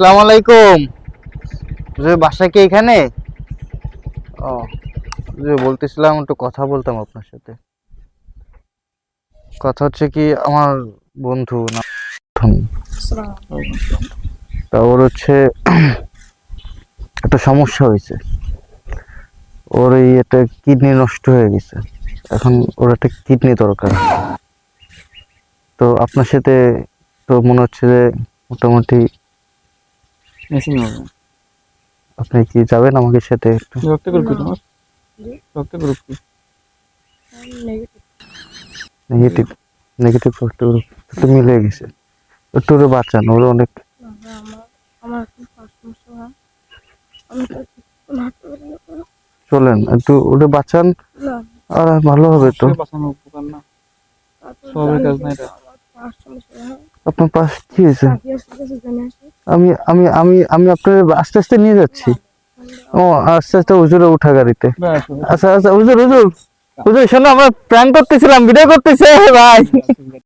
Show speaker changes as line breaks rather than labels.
আসসালামু আলাইকুম যে বাসা কি এখানে? ও যে বলতেছিলাম একটু কথা বলতাম আপনার সাথে। কথা হচ্ছে কি আমার বন্ধু না তা ওর হচ্ছে একটা সমস্যা হয়েছে। ওর এই একটা কিডনি নষ্ট হয়ে গেছে। এখন ওর একটা কিডনি দরকার। তো আপনার সাথে তো মনে হচ্ছে যে মোটামুটি
মেশিন হবে
আপনি কি যাবেন আমাকে সাথে একটু?
রক্ত গ্রুপ কি তোমার? রক্ত গ্রুপ কি?
নেগেটিভ নেগেটিভ রক্ত গ্রুপ তো মিলে গেছে। একটু ওরে বাঁচান ওর অনেক
আমার হয়।
চলেন একটু ওরে বাঁচান। আর ভালো হবে তো।
বাঁচানো উপকার না। সবের কাজ
জানি
না এটা।
আপনার পাশ কি হয়েছে আমি আমি আমি আমি আপনার আস্তে আস্তে নিয়ে যাচ্ছি। ও আস্তে আস্তে হুজুরে উঠা গাড়িতে। আচ্ছা আচ্ছা হুজুর হুজুর হুজুর শোনো আমরা প্ল্যান করতেছিলাম ভিডিও করতেছে ভাই।